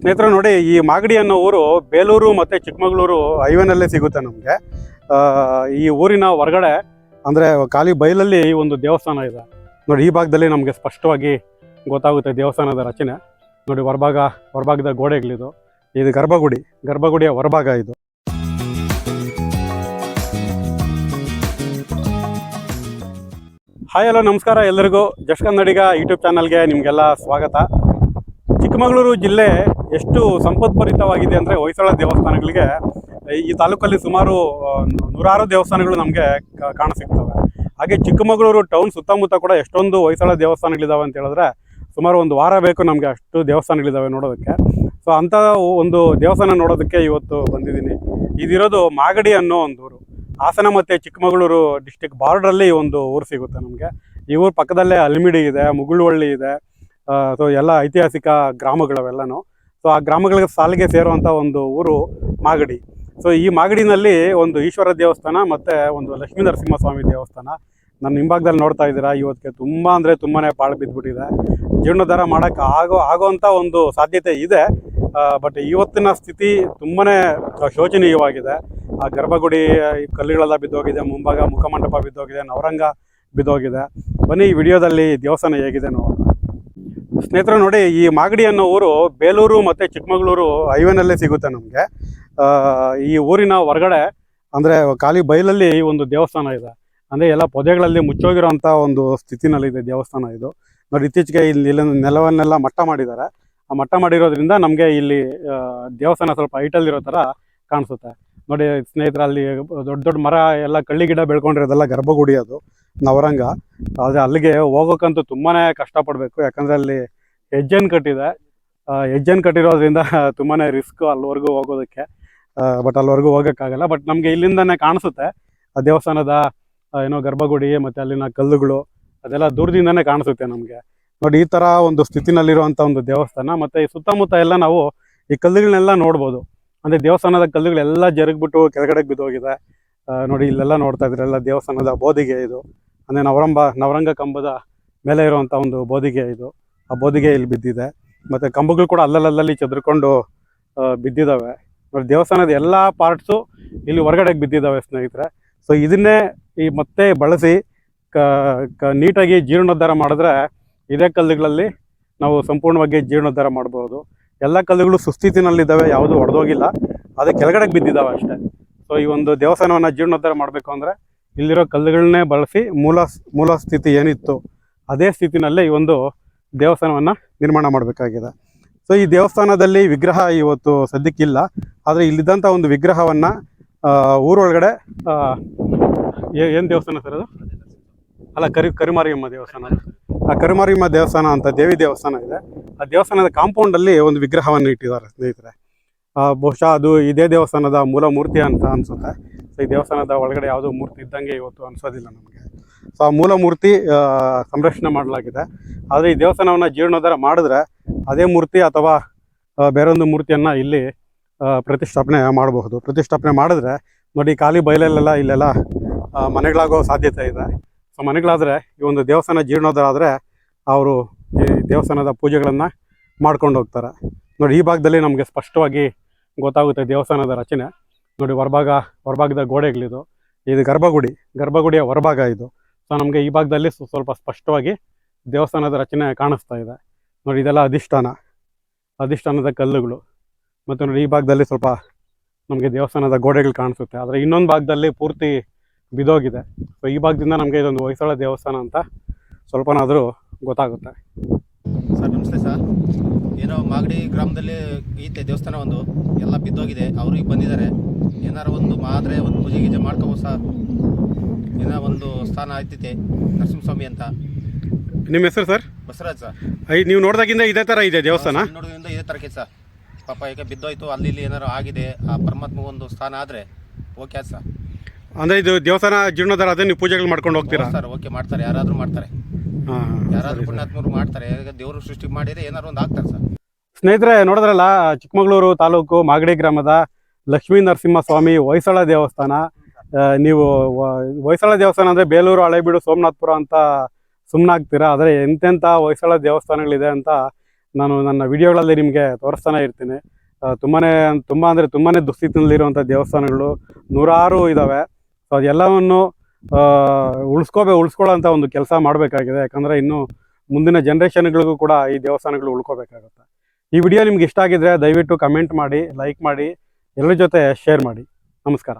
ಸ್ನೇಹಿತರೆ ನೋಡಿ, ಈ ಮಾಗಡಿ ಅನ್ನೋ ಊರು ಬೇಲೂರು ಮತ್ತು ಚಿಕ್ಕಮಗಳೂರು ಹೈವೇನಲ್ಲೇ ಸಿಗುತ್ತೆ ನಮಗೆ. ಈ ಊರಿನ ಹೊರಗಡೆ, ಅಂದರೆ ಖಾಲಿ ಬಯಲಲ್ಲಿ ಈ ಒಂದು ದೇವಸ್ಥಾನ ಇದೆ. ನೋಡಿ, ಈ ಭಾಗದಲ್ಲಿ ನಮಗೆ ಸ್ಪಷ್ಟವಾಗಿ ಗೊತ್ತಾಗುತ್ತೆ ದೇವಸ್ಥಾನದ ರಚನೆ. ನೋಡಿ, ಹೊರಭಾಗ, ಹೊರಭಾಗದ ಗೋಡೆಗಳಿದು. ಇದು ಗರ್ಭಗುಡಿ, ಗರ್ಭಗುಡಿಯ ಹೊರಭಾಗ ಇದು. ಹಾಯ್, ಹಲೋ, ನಮಸ್ಕಾರ ಎಲ್ಲರಿಗೂ. ಜಸ್ಟ್ ಯೂಟ್ಯೂಬ್ ಚಾನಲ್ಗೆ ನಿಮಗೆಲ್ಲ ಸ್ವಾಗತ. ಚಿಕ್ಕಮಗಳೂರು ಜಿಲ್ಲೆ ಎಷ್ಟು ಸಂಪದ್ಭರಿತವಾಗಿದೆ ಅಂದರೆ ಹೊಯ್ಸಳ ದೇವಸ್ಥಾನಗಳಿಗೆ ಈ ತಾಲೂಕಲ್ಲಿ ಸುಮಾರು ನೂರಾರು ದೇವಸ್ಥಾನಗಳು ನಮಗೆ ಕಾಣಸಿಗ್ತವೆ. ಹಾಗೆ ಚಿಕ್ಕಮಗಳೂರು ಟೌನ್ ಸುತ್ತಮುತ್ತ ಕೂಡ ಎಷ್ಟೊಂದು ಹೊಯ್ಸಳ ದೇವಸ್ಥಾನಗಳಿದ್ದಾವೆ ಅಂತ ಹೇಳಿದ್ರೆ ಸುಮಾರು ಒಂದು ವಾರ ಬೇಕು ನಮಗೆ ಅಷ್ಟು ದೇವಸ್ಥಾನಗಳಿದ್ದಾವೆ ನೋಡೋದಕ್ಕೆ. ಸೊ ಅಂಥ ಒಂದು ದೇವಸ್ಥಾನ ನೋಡೋದಕ್ಕೆ ಇವತ್ತು ಬಂದಿದ್ದೀನಿ. ಇದಿರೋದು ಮಾಗಡಿ ಅನ್ನೋ ಒಂದು ಊರು. ಹಾಸನ ಮತ್ತು ಚಿಕ್ಕಮಗಳೂರು ಡಿಸ್ಟಿಕ್ ಬಾರ್ಡ್ರಲ್ಲಿ ಒಂದು ಊರು ಸಿಗುತ್ತೆ ನಮಗೆ. ಈ ಊರು ಪಕ್ಕದಲ್ಲೇ ಅಲ್ಮಿಡಿ ಇದೆ, ಮುಗುಳುವಳ್ಳಿ ಇದೆ. ಸೊ ಎಲ್ಲ ಐತಿಹಾಸಿಕ ಗ್ರಾಮಗಳವೆಲ್ಲನೂ. ಸೊ ಆ ಗ್ರಾಮಗಳಿಗೆ ಸಾಲಿಗೆ ಸೇರುವಂಥ ಒಂದು ಊರು ಮಾಗಡಿ. ಸೊ ಈ ಮಾಗಡಿನಲ್ಲಿ ಒಂದು ಈಶ್ವರ ದೇವಸ್ಥಾನ ಮತ್ತು ಒಂದು ಲಕ್ಷ್ಮೀ ನರಸಿಂಹಸ್ವಾಮಿ ದೇವಸ್ಥಾನ. ನನ್ನ ಹಿಂಭಾಗದಲ್ಲಿ ನೋಡ್ತಾ ಇದ್ದೀರಾ ಇವತ್ತಿಗೆ ತುಂಬ ಅಂದರೆ ತುಂಬಾ ಪಾಳು ಬಿದ್ದುಬಿಟ್ಟಿದೆ ಜೀರ್ಣೋದ್ಧಾರ ಮಾಡೋಕ್ಕೆ ಆಗೋ ಆಗೋವಂಥ ಒಂದು ಸಾಧ್ಯತೆ ಇದೆ. ಬಟ್ ಇವತ್ತಿನ ಸ್ಥಿತಿ ತುಂಬಾ ಶೋಚನೀಯವಾಗಿದೆ. ಆ ಗರ್ಭಗುಡಿ ಕಲ್ಲುಗಳೆಲ್ಲ ಬಿದ್ದೋಗಿದೆ, ಮುಂಭಾಗ ಮುಖಮಂಟಪ ಬಿದ್ದೋಗಿದೆ, ನವರಂಗ ಬಿದ್ದೋಗಿದೆ. ಬನ್ನಿ ಈ ವಿಡಿಯೋದಲ್ಲಿ ದೇವಸ್ಥಾನ ಹೇಗಿದೆ ನೋಡೋಣ. ಸ್ನೇಹಿತರೆ, ನೋಡಿ, ಈ ಮಾಗಡಿ ಅನ್ನೋ ಊರು ಬೇಲೂರು ಮತ್ತು ಚಿಕ್ಕಮಗಳೂರು ಹೈವೇನಲ್ಲೇ ಸಿಗುತ್ತೆ ನಮಗೆ. ಈ ಊರಿನ ಹೊರಗಡೆ, ಅಂದರೆ ಖಾಲಿ ಬಯಲಲ್ಲಿ ಈ ಒಂದು ದೇವಸ್ಥಾನ ಇದೆ. ಅಂದರೆ ಎಲ್ಲ ಪೊದೆಗಳಲ್ಲಿ ಮುಚ್ಚೋಗಿರೋಂಥ ಒಂದು ಸ್ಥಿತಿನಲ್ಲಿದೆ ದೇವಸ್ಥಾನ ಇದು. ನೋಡಿ, ಇತ್ತೀಚೆಗೆ ಇಲ್ಲಿ ಇಲ್ಲಿ ನೆಲವನ್ನೆಲ್ಲ ಮಟ್ಟ ಮಾಡಿದ್ದಾರೆ. ಆ ಮಟ್ಟ ಮಾಡಿರೋದ್ರಿಂದ ನಮಗೆ ಇಲ್ಲಿ ದೇವಸ್ಥಾನ ಸ್ವಲ್ಪ ಹೈಟಲ್ಲಿರೋ ಥರ ಕಾಣಿಸುತ್ತೆ. ನೋಡಿ, ಸ್ನೇಹಿತರೆ, ಅಲ್ಲಿ ದೊಡ್ಡ ದೊಡ್ಡ ಮರ, ಎಲ್ಲ ಕಳ್ಳಿ ಗಿಡ ಬೆಳ್ಕೊಂಡಿರೋದೆಲ್ಲ ಗರ್ಭಗುಡಿ ಅದು. ನವರಂಗ. ಆದರೆ ಅಲ್ಲಿಗೆ ಹೋಗೋಕ್ಕಂತೂ ತುಂಬಾ ಕಷ್ಟಪಡಬೇಕು. ಯಾಕಂದರೆ ಅಲ್ಲಿ ಹೆಜ್ಜೆನ್ ಕಟ್ಟಿದೆ. ಹೆಜ್ಜೆನ್ ಕಟ್ಟಿರೋದ್ರಿಂದ ತುಂಬಾ ರಿಸ್ಕ್ ಅಲ್ಲಿವರೆಗೂ ಹೋಗೋದಕ್ಕೆ. ಬಟ್ ಅಲ್ಲಿವರೆಗೂ ಹೋಗೋಕ್ಕಾಗಲ್ಲ. ಬಟ್ ನಮಗೆ ಇಲ್ಲಿಂದನೇ ಕಾಣಿಸುತ್ತೆ. ಆ ದೇವಸ್ಥಾನದ ಏನೋ ಗರ್ಭಗುಡಿ, ಮತ್ತು ಅಲ್ಲಿನ ಕಲ್ಲುಗಳು, ಅದೆಲ್ಲ ದೂರದಿಂದನೇ ಕಾಣಿಸುತ್ತೆ ನಮಗೆ. ನೋಡಿ ಈ ಥರ ಒಂದು ಸ್ಥಿತಿನಲ್ಲಿರುವಂಥ ಒಂದು ದೇವಸ್ಥಾನ, ಮತ್ತು ಈ ಸುತ್ತಮುತ್ತ ಎಲ್ಲ ನಾವು ಈ ಕಲ್ಲುಗಳನ್ನೆಲ್ಲ ನೋಡ್ಬೋದು. ಅಂದರೆ ದೇವಸ್ಥಾನದ ಕಲ್ಲುಗಳೆಲ್ಲ ಜರುಗ್ಬಿಟ್ಟು ಕೆಳಗಡೆ ಬಿದ್ದೋಗಿದೆ. ನೋಡಿ ಇಲ್ಲೆಲ್ಲ ನೋಡ್ತಾ ಇದ್ರೆ ಎಲ್ಲ ದೇವಸ್ಥಾನದ ಬೋಧಿಗೆ ಇದು. ಅಂದರೆ ನವರಂಬ ನವರಂಗ ಕಂಬದ ಮೇಲೆ ಇರುವಂಥ ಒಂದು ಬೋದಿಗೆ ಇದು. ಆ ಬೋದಿಗೆ ಇಲ್ಲಿ ಬಿದ್ದಿದೆ. ಮತ್ತು ಕಂಬಗಳು ಕೂಡ ಅಲ್ಲಲ್ಲಲ್ಲಿ ಚದುರ್ಕೊಂಡು ಬಿದ್ದಿದ್ದಾವೆ ದೇವಸ್ಥಾನದ ಎಲ್ಲ ಪಾರ್ಟ್ಸು ಇಲ್ಲಿ ಹೊರಗಡೆಗೆ ಬಿದ್ದಿದ್ದಾವೆ ಸ್ನೇಹಿತರೆ. ಸೊ ಇದನ್ನೇ ಈ ಮತ್ತೆ ಬಳಸಿ, ಕ ಕ, ನೀಟಾಗಿ ಜೀರ್ಣೋದ್ಧಾರ ಮಾಡಿದ್ರೆ ಇದೇ ಕಲ್ಲುಗಳಲ್ಲಿ ನಾವು ಸಂಪೂರ್ಣವಾಗಿ ಜೀರ್ಣೋದ್ಧಾರ ಮಾಡ್ಬೋದು. ಎಲ್ಲ ಕಲ್ಲುಗಳು ಸುಸ್ಥಿತಿನಲ್ಲಿದ್ದಾವೆ, ಯಾವುದೂ ಒಡೆದೋಗಿಲ್ಲ. ಅದೇ ಕೆಳಗಡೆಗೆ ಬಿದ್ದಿದ್ದಾವೆ ಅಷ್ಟೇ. ಸೊ ಈ ಒಂದು ದೇವಸ್ಥಾನವನ್ನು ಜೀರ್ಣೋದ್ಧಾರ ಮಾಡಬೇಕು ಅಂದರೆ ಇಲ್ಲಿರೋ ಕಲ್ಲುಗಳನ್ನೇ ಬಳಸಿ ಮೂಲ ಮೂಲ ಸ್ಥಿತಿ ಏನಿತ್ತು ಅದೇ ಸ್ಥಿತಿನಲ್ಲೇ ಈ ಒಂದು ದೇವಸ್ಥಾನವನ್ನು ನಿರ್ಮಾಣ ಮಾಡಬೇಕಾಗಿದೆ. ಸೊ, ಈ ದೇವಸ್ಥಾನದಲ್ಲಿ ವಿಗ್ರಹ ಇವತ್ತು ಸದ್ಯಕ್ಕಿಲ್ಲ. ಆದರೆ ಇಲ್ಲಿದ್ದಂಥ ಒಂದು ವಿಗ್ರಹವನ್ನು ಊರೊಳಗಡೆ ಏನು ದೇವಸ್ಥಾನ ಸರ್ ಅದು? ಅಲ್ಲ, ಕರಿ, ಕರಿಮಾರಿಯಮ್ಮ ದೇವಸ್ಥಾನ. ಆ ಕರಿಮಾರಿಯಮ್ಮ ದೇವಸ್ಥಾನ ಅಂತ ದೇವಿ ದೇವಸ್ಥಾನ ಇದೆ. ಆ ದೇವಸ್ಥಾನದ ಕಾಂಪೌಂಡಲ್ಲಿ ಒಂದು ವಿಗ್ರಹವನ್ನು ಇಟ್ಟಿದ್ದಾರೆ ಸ್ನೇಹಿತರೆ. ಬಹುಶಃ ಅದು ಇದೇ ದೇವಸ್ಥಾನದ ಮೂಲ ಮೂರ್ತಿ ಅಂತ ಅನಿಸುತ್ತೆ. ಸೊ ಈ ದೇವಸ್ಥಾನದ ಒಳಗಡೆ ಯಾವುದೋ ಮೂರ್ತಿ ಇದ್ದಂಗೆ ಇವತ್ತು ಅನಿಸೋದಿಲ್ಲ ನಮಗೆ. ಸೊ ಆ ಮೂಲ ಮೂರ್ತಿ ಸಂರಕ್ಷಣೆ ಮಾಡಲಾಗಿದೆ. ಆದರೆ ಈ ದೇವಸ್ಥಾನವನ್ನು ಜೀರ್ಣೋದ್ಧಾರ ಮಾಡಿದ್ರೆ ಅದೇ ಮೂರ್ತಿ ಅಥವಾ ಬೇರೊಂದು ಮೂರ್ತಿಯನ್ನು ಇಲ್ಲಿ ಪ್ರತಿಷ್ಠಾಪನೆ ಮಾಡಬಹುದು. ಪ್ರತಿಷ್ಠಾಪನೆ ಮಾಡಿದ್ರೆ ನೋಡಿ ಖಾಲಿ ಬಯಲಲ್ಲೆಲ್ಲ ಇಲ್ಲೆಲ್ಲ ಮನೆಗಳಾಗೋ ಸಾಧ್ಯತೆ ಇದೆ. ಸೊ ಮನೆಗಳಾದರೆ ಈ ಒಂದು ದೇವಸ್ಥಾನ ಜೀರ್ಣೋದ್ಧಾರ ಆದರೆ ಅವರು ಈ ದೇವಸ್ಥಾನದ ಪೂಜೆಗಳನ್ನು ಮಾಡ್ಕೊಂಡು ಹೋಗ್ತಾರೆ. ನೋಡಿ ಈ ಭಾಗದಲ್ಲಿ ನಮಗೆ ಸ್ಪಷ್ಟವಾಗಿ ಗೊತ್ತಾಗುತ್ತೆ ದೇವಸ್ಥಾನದ ರಚನೆ. ನೋಡಿ, ಹೊರಭಾಗ, ಹೊರಭಾಗದ ಗೋಡೆಗಳಿದು. ಇದು ಗರ್ಭಗುಡಿ, ಗರ್ಭಗುಡಿಯ ಹೊರಭಾಗ ಇದು. ಸೊ ನಮಗೆ ಈ ಭಾಗದಲ್ಲಿ ಸ್ವ- ಸ್ವಲ್ಪ ಸ್ಪಷ್ಟವಾಗಿ ದೇವಸ್ಥಾನದ ರಚನೆ ಕಾಣಿಸ್ತಾ ಇದೆ. ನೋಡಿ, ಇದೆಲ್ಲ ಅಧಿಷ್ಠಾನ. ಅಧಿಷ್ಠಾನದ ಕಲ್ಲುಗಳು. ಮತ್ತು ನೋಡಿ, ಈ ಭಾಗದಲ್ಲಿ ಸ್ವಲ್ಪ ನಮಗೆ ದೇವಸ್ಥಾನದ ಗೋಡೆಗಳು ಕಾಣಿಸುತ್ತೆ. ಆದರೆ ಇನ್ನೊಂದು ಭಾಗದಲ್ಲಿ ಪೂರ್ತಿ ಬಿದೋಗಿದೆ. ಸೊ ಈ ಭಾಗದಿಂದ ನಮಗೆ ಇದೊಂದು ಹೊಯ್ಸಳ ದೇವಸ್ಥಾನ ಅಂತ ಸ್ವಲ್ಪನಾದರೂ ಗೊತ್ತಾಗುತ್ತೆ. ಸರ್, ನಮಸ್ತೆ ಸರ್. ಏನೋ ಮಾಗಡಿ ಗ್ರಾಮದಲ್ಲಿ ಈತೆ ದೇವಸ್ಥಾನ ಒಂದು ಎಲ್ಲ ಬಿದ್ದೋಗಿದೆ ಅವರು ಈಗ ಬಂದಿದ್ದಾರೆ. ಏನಾರು ಒಂದು ಮಾದ್ರೆ ಒಂದು ಪೂಜೆ ಗೀಜೆ ಮಾಡ್ಕೋಬೋದು ಸರ್ ಏನೋ ಒಂದು ಸ್ಥಾನ ಆಯ್ತೈತೆ ನರಸಿಂಹಸ್ವಾಮಿ ಅಂತ. ನಿಮ್ಮ ಹೆಸರು ಸರ್? ಬಸವರಾಜ್ ಸರ್. ಐ ನೀವು ನೋಡಿದಾಗಿಂದ ಇದೇ ಥರ ಇದೆ ದೇವಸ್ಥಾನ? ನೋಡೋದ್ರಿಂದ ಇದೇ ಥರಕ್ಕೆ ಸರ್ ಪಾಪ ಈಗ ಬಿದ್ದೋಯ್ತು ಅಲ್ಲಿ ಇಲ್ಲಿ ಏನಾರು ಆಗಿದೆ ಆ ಪರಮಾತ್ಮ ಒಂದು ಸ್ಥಾನ ಆದರೆ ಓಕೆ ಸರ್. ಅಂದರೆ ಇದು ದೇವಸ್ಥಾನ ಜೀರ್ಣೋದ್ಧಾರ ಅದೇ ನೀವು ಪೂಜೆಗಳು ಮಾಡ್ಕೊಂಡು ಹೋಗ್ತೀರಾ? ಸರ್ ಓಕೆ ಮಾಡ್ತಾರೆ ಯಾರಾದರೂ ಮಾಡ್ತಾರೆ. ಯಾರಾದರೂ ಪುಣ್ಯಾತ್ಮರು ಮಾಡ್ತಾರೆ ಈಗ ದೇವರು ಸೃಷ್ಟಿ ಮಾಡಿದ್ರೆ ಏನಾರು ಒಂದು ಆಗ್ತಾರೆ ಸರ್. ಸ್ನೇಹಿತರೆ ನೋಡಿದ್ರಲ್ಲ ಚಿಕ್ಕಮಗಳೂರು ತಾಲೂಕು ಮಾಗಡಿ ಗ್ರಾಮದ ಲಕ್ಷ್ಮೀ ನರಸಿಂಹ ಸ್ವಾಮಿ ಹೊಯ್ಸಳ ದೇವಸ್ಥಾನ. ನೀವು ಹೊಯ್ಸಳ ದೇವಸ್ಥಾನ ಅಂದರೆ ಬೇಲೂರು ಹಳೆಬೀಡು ಸೋಮನಾಥ್ಪುರ ಅಂತ ಸುಮ್ಮನಾಗ್ತೀರಾ ಆದರೆ ಎಂತೆಂಥ ಹೊಯ್ಸಳ ದೇವಸ್ಥಾನಗಳಿದೆ ಅಂತ ನಾನು ನನ್ನ ವಿಡಿಯೋಗಳಲ್ಲಿ ನಿಮಗೆ ತೋರಿಸ್ತಾನೆ ಇರ್ತೀನಿ. ತುಂಬ ಅಂದರೆ ತುಂಬಾ ದುಸ್ಥಿತಿನಲ್ಲಿರುವಂಥ ದೇವಸ್ಥಾನಗಳು ನೂರಾರು ಇದ್ದಾವೆ ಸೊ ಅದೆಲ್ಲವನ್ನು ಉಳಿಸ್ಕೋಬೇ ಉಳಿಸ್ಕೊಳ್ಳೋಂಥ ಒಂದು ಕೆಲಸ ಮಾಡಬೇಕಾಗಿದೆ. ಯಾಕಂದರೆ ಇನ್ನು ಮುಂದಿನ ಜನ್ರೇಷನ್ಗಳಿಗೂ ಕೂಡ ಈ ದೇವಸ್ಥಾನಗಳು ಉಳ್ಕೋಬೇಕಾಗುತ್ತೆ. ಈ ವಿಡಿಯೋ ನಿಮ್ಗೆ ಇಷ್ಟ ಆಗಿದ್ರೆ ದಯವಿಟ್ಟು ಕಮೆಂಟ್ ಮಾಡಿ ಲೈಕ್ ಮಾಡಿ, ಎಲ್ಲರ ಜೊತೆ ಶೇರ್ ಮಾಡಿ. ನಮಸ್ಕಾರ.